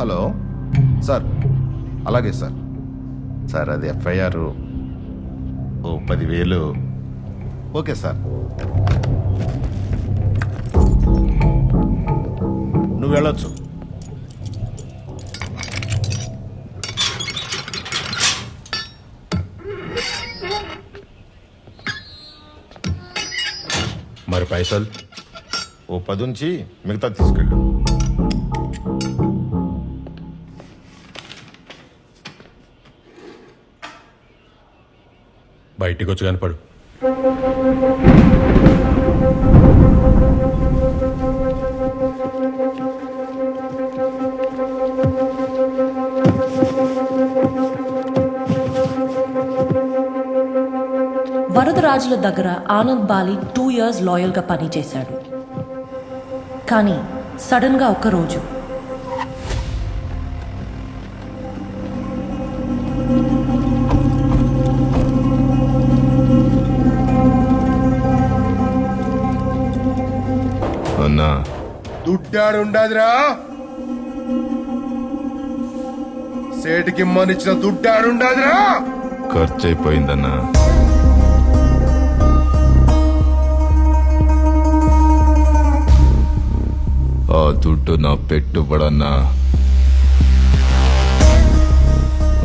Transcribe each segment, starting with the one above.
Hello. Sir. అలాగే sir. Sir అది FIR ఓ పదివేలు. Okay sir. నువ్వు వెళ్ళొచ్చు. మరి పైసలు? ఓ పది ఉంచి మిగతా తీసుకెళ్ళు. బయటికి వచ్చి కనపడు. వరదరాజుల దగ్గర ఆనంద్ బాలి టూ ఇయర్స్ లాయల్గా పనిచేశాడు. కానీ సడన్గా ఒకరోజు దుడ్డాడుండాదిరా. సేటికి ఇమ్మనిచ్చిన దుడ్డాడుండాదిరా. ఖర్చు అయిపోయిందన్నా ఆ దుడ్డు నా పెట్టుబడన్నా.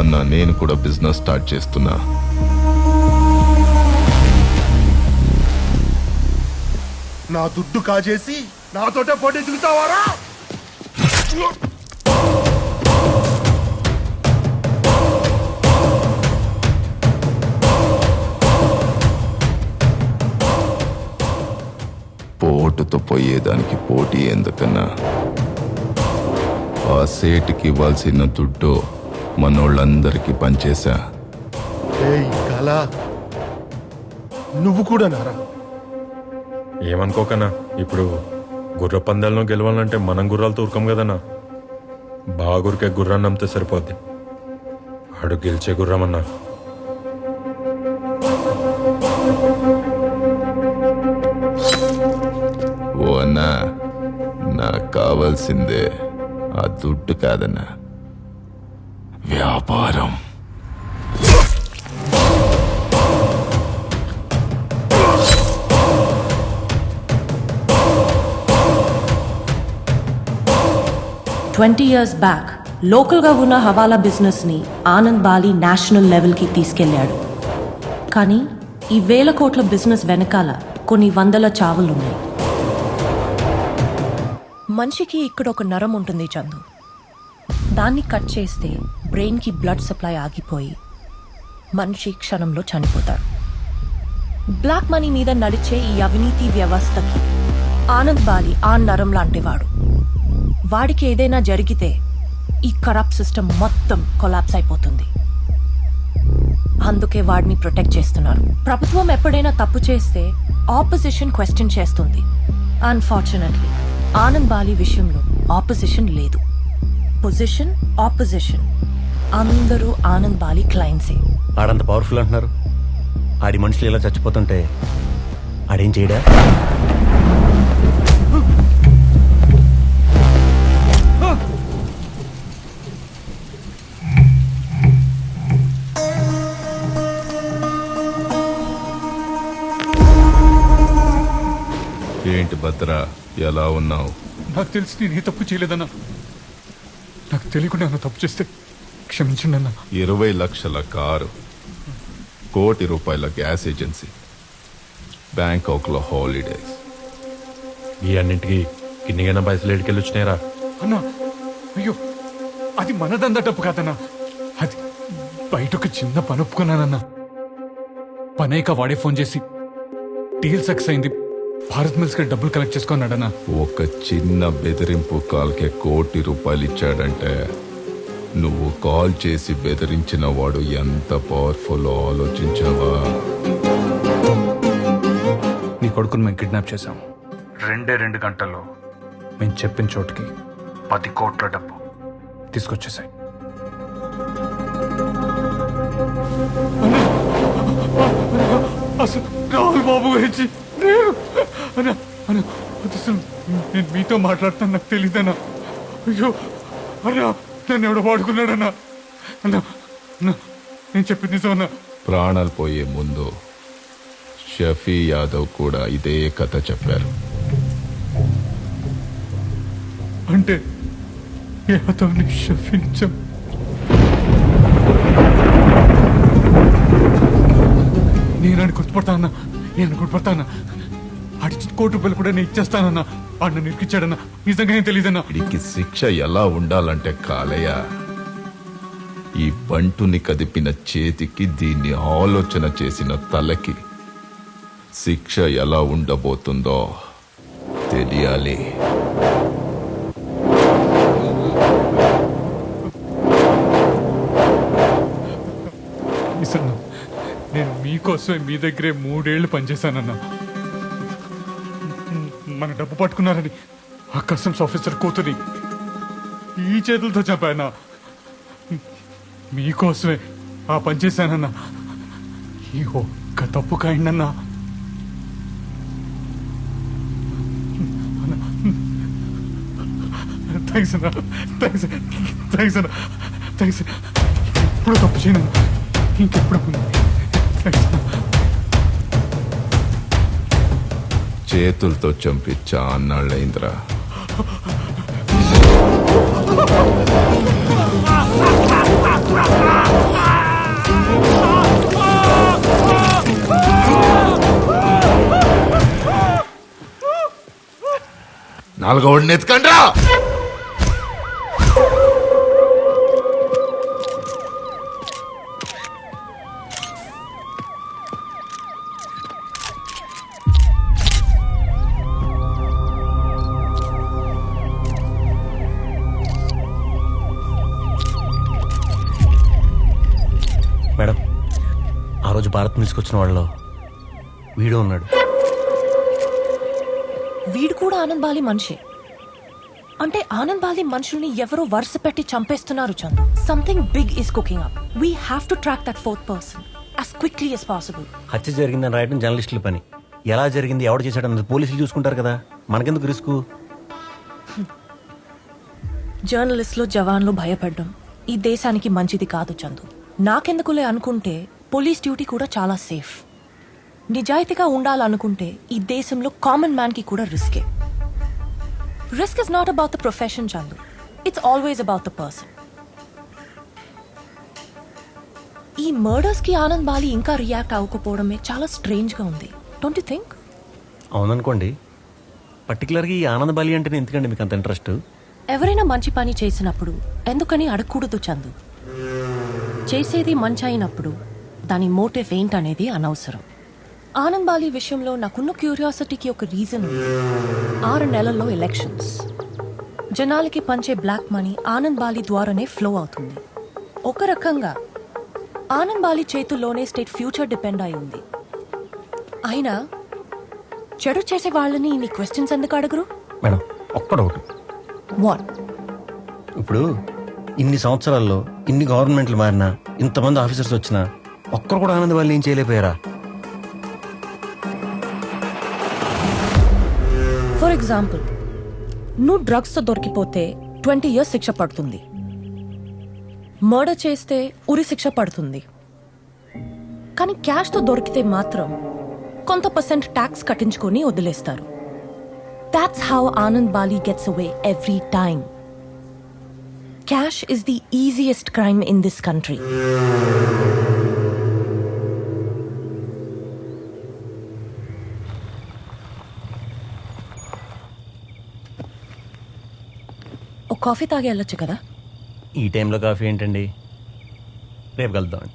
అన్నా నేను కూడా బిజినెస్ స్టార్ట్ చేస్తున్నా. నా దుడ్డు కాజేసి నాతోటే పోటీ దిగుతావారా? పోటుతో పోయేదానికి పోటీ ఎందుకన్నా? ఆ సేటుకి ఇవ్వాల్సిన దుడ్డు మనోళ్ళందరికీ ఏయ్ కళ. నువ్వు కూడా నారా. ఏమనుకోకన్నా ఇప్పుడు గుర్ర పందాలను గెలవాలంటే మనం గుర్రాలతో ఉరకం కదన్నా? బాగా గుర్రాన్ని నమ్మితే సరిపోద్ది. ఆడు గెలిచే గుర్రమన్నా. ఓ అన్నా నాకు కావాల్సిందే ఆ దుడ్డు కాదన్నా. వ్యాపారం. ట్వంటీ ఇయర్స్ బ్యాక్ లోకల్గా ఉన్న హవాలా బిజినెస్ని ఆనంద్ బాలి నేషనల్ లెవెల్కి తీసుకెళ్ళాడు కానీ ఈ వేల కోట్ల బిజినెస్ వెనకాల కొన్ని వందల చావులున్నాయి. మనిషికి ఇక్కడ ఒక నరం ఉంటుంది చందు. దాన్ని కట్ చేస్తే బ్రెయిన్కి బ్లడ్ సప్లై ఆగిపోయి మనిషి క్షణంలో చనిపోతాడు. బ్లాక్ మనీ మీద నడిచే ఈ అవినీతి వ్యవస్థకి ఆనంద్ బాలి ఆ నరం లాంటివాడు. వాడికి ఏదైనా జరిగితే ఈ కరప్ట్ సిస్టమ్ మొత్తం కొలాప్స్ అయిపోతుంది. అందుకే వాడిని ప్రొటెక్ట్ చేస్తున్నారు. ప్రభుత్వం ఎప్పుడైనా తప్పు చేస్తే ఆపోజిషన్ క్వశ్చన్ చేస్తుంది. అన్ఫార్చునేట్లీ ఆనంద్ బాలి విషయంలో ఆపోజిషన్ లేదు. పొజిషన్ ఆపోజిషన్ అందరూ ఆనంద్ బాలి క్లయింట్సే ఆడంత పవర్ఫుల్ అంటున్నారు. ఆడి మనుషులు ఇలా చచ్చిపోతుంటే ఆడేం చేయడా? భద్ర ఎలా ఉన్నావు? నాకు తెలిసి నేను ఏ తప్పు చేయలేదన్నా. నాకు తెలియకుండా ఏమైనా తప్పు చేస్తే క్షమించండి అన్న ఇరవై లక్షల కారు కోటి రూపాయల గ్యాస్ ఏజెన్సీ బ్యాంకాక్లో హాలిడేస్ ఈ అన్నింటికి కిన్నిగైనా పైసలు ఏడికెళ్ళి వచ్చినాయిరా అన్నా అయ్యో అది మనదందా డబ్బు కాదన్నా. అది బయట ఒక చిన్న పని ఒప్పుకున్నానన్నా. పనైక వాడే ఫోన్ చేసి డీల్ సక్సెస్ అయింది. భారత్ మిల్స్కి డబ్బులు కలెక్ట్ చేసుకున్నాడన్నా ఒక చిన్న బెదిరింపు కాల్కే కోటి రూపాయలు ఇచ్చాడంటే నువ్వు కాల్ చేసి బెదిరించిన వాడు ఎంత పవర్ఫుల్ ఆలోచించావా? నీ కొడుకుని మేము కిడ్నాప్ చేశాం. రెండే రెండు గంటల్లో మేము చెప్పిన చోటుకి పది కోట్ల డబ్బు తీసుకొచ్చేసాయి అసలు రాహుల్ బాబు గురించి నేను అన్న అన్న అసలు నేను మీతో మాట్లాడతాను నాకు తెలియదన్నా అయ్యో అన్నా నన్ను ఎవడో వాడుకున్నాడన్నా అన్నా. అన్నా నేను చెప్పింది నిజమన్నా ప్రాణాలు పోయే ముందు షఫీ యాదవ్ కూడా ఇదే కథ చెప్పారు. అంటే యాదవ్ని షఫించం నేను గుర్తుపడతానన్నా నేను గుర్తుపడతానా అడిచి కోటి రూపాయలు కూడా నేను ఇచ్చేస్తానన్నా. ఆడు నన్ను ఇరికిచ్చాడన్నా నిజంగా ఏం తెలియదన్నా వీడికి శిక్ష ఎలా ఉండాలంటే కాలయ్య ఈ బంటుని కదిపిన చేతికి దీన్ని ఆలోచన చేసిన తలకి శిక్ష ఎలా ఉండబోతుందో తెలియాలి. నేను మీకోసమే మీ దగ్గరే మూడేళ్ళు పనిచేశానన్నా. మన డబ్బు పట్టుకున్నారని ఆ కస్టమ్స్ ఆఫీసర్ కూతురి ఈ చేతులతో చంపాయనా. మీకోసమే ఆ పని చేశానన్నా. ఈ ఒక్క తప్పు కాయండన్నా థ్యాంక్స్ అన్నా. థ్యాంక్స్ థ్యాంక్స్ అన్నా. థ్యాంక్స్. ఎప్పుడు తప్పు చేయను. ఇంకెప్పుడు థ్యాంక్స్ అన్నా. చేతులతో చంపించా అన్నాళ్ళైందిరా నాలుగోడిని ఎత్తుకండ్రా! రోజు భారత్ మిల్స్కి వచ్చిన వాళ్ళలో వీడు ఉన్నాడు. వీడు కూడా ఆనంద్ బాలి మనిషే. అంటే ఆనంద్ బాలి మనుషుల్ని ఎవరో వరుస పెట్టి చంపేస్తున్నారు Chandu. Something big is cooking up we have to track that fourth person as quickly as possible హత్య జరిగిందని రాయడం జర్నలిస్టుల పని. ఎలా జరిగింది ఎవడు చేశాడన్నది పోలీసులు చూసుకుంటారు కదా. మనకెందుకు రిస్క్? జర్నలిస్టులు జవాన్లు భయపడ్డం ఈ దేశానికి మంచిది కాదు చందు. నాకెందుకులే అనుకుంటే పోలీస్ డ్యూటీ కూడా చాలా సేఫ్. నిజాయితీగా ఉండాలనుకుంటే ఈ దేశంలో కామన్ మ్యాన్కి కూడా రిస్కే risk is not about the profession Chandu it's always about the person ఈ మర్డర్స్కి ఆనంద్ బాలి ఇంకా రియాక్ట్ అవ్వకపోవడమే చాలా స్ట్రేంజ్గా ఉంది. డోంట్ యు థింక్ అవుననుకోండి. పర్టికులర్గా ఈ ఆనంద బాలి అంటే ఎందుకండి మీకు అంత ఇంట్రెస్ట్ ఎవరైనా మంచి పని చేసినప్పుడు ఎందుకని అడగకూడదు చందు చేసేది మంచి అయినప్పుడు దాని మోటివ్ ఏంటనేది అనవసరం. ఆనంద్ బాలి విషయంలో నాకున్న క్యూరియాసిటీకి ఒక రీజన్ ఆరు నెలల్లో ఎలక్షన్స్. జనాలకి పంచే బ్లాక్ మనీ ఆనంద్ బాలి ద్వారానే ఫ్లో అవుతుంది. ఒక రకంగా ఆనంద్ బాలి చేతుల్లోనే స్టేట్ ఫ్యూచర్ డిపెండ్ అయి ఉంది. అయినా చెడు చేసే వాళ్ళని నీ క్వశ్చన్స్ ఎందుకు అడగరు? మేడం ఒక్కడొకటి. వాట్? ఇప్పుడు ఇన్ని సంవత్సరాల్లో ఇన్ని గవర్నమెంట్లు మారినా ఇంతమంది ఆఫీసర్స్ వచ్చినా ఒక్కరు కూడా ఆనంద వాళ్ళు ఏం చేయలేకపోయారా? ఫర్ ఎగ్జాంపుల్ నువ్వు డ్రగ్స్తో దొరికిపోతే ట్వంటీ ఇయర్స్ శిక్ష పడుతుంది. మర్డర్ చేస్తే ఉరి శిక్ష పడుతుంది. కానీ క్యాష్తో దొరికితే మాత్రం కొంత పర్సెంట్ ట్యాక్స్ కట్టించుకొని వదిలేస్తారు. That's how Anand Bali gets away every time cash is the easiest crime in this country coffee తాగి వెళ్ళొచ్చు కదా? ఈ టైంలో కాఫీ ఏంటండి? రేపు కలుద్దామండి.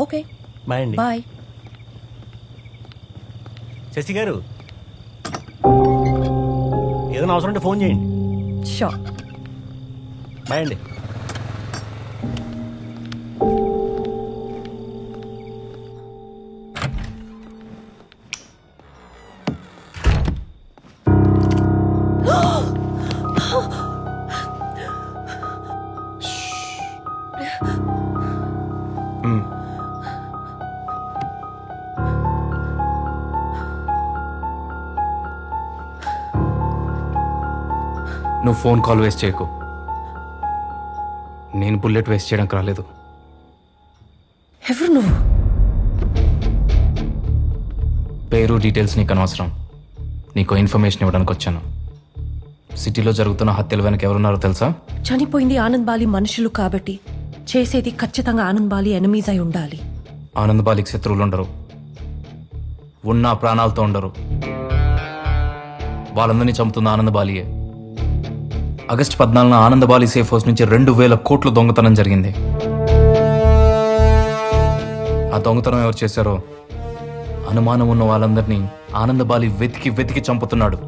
ఓకే. బాయ్ అండి. బాయ్. శశి గారు ఏదైనా అవసరం ఉంటే ఫోన్ చేయండి. షూర్ బాయ్ అండి. నువ్వు ఫోన్ కాల్ వేస్ట్ చేయకు. నేను బుల్లెట్ వేస్ట్ చేయడానికి రాలేదు. ఎవరు నువ్వు? పేరు డీటెయిల్స్ నీకు అనవసరం. నీకు ఇన్ఫర్మేషన్ ఇవ్వడానికి వచ్చాను. సిటీలో జరుగుతున్న హత్యల వెనక ఎవరున్నారో తెలుసా? చనిపోయింది ఆనంద్ బాలి మనుషులు కాబట్టి చేసేది ఖచ్చితంగా ఆనంద్ బాలి ఎనిమీస్ అయి ఉండాలి. ఆనంద్ బాలికి శత్రువులు ఉండరు. ఉన్న ప్రాణాలతో ఉండరు. వాళ్ళందరినీ చంపుతున్న ఆనంద్ బాలియే. ఆగస్టు పద్నాలుగున ఆనందబాలి సేఫ్ హౌస్ నుంచి రెండు వేల కోట్ల దొంగతనం జరిగింది. ఆ దొంగతనం ఎవరు చేశారో అనుమానం ఉన్న వాళ్ళందరినీ ఆనందబాలి వెతికి వెతికి చంపుతున్నాడు.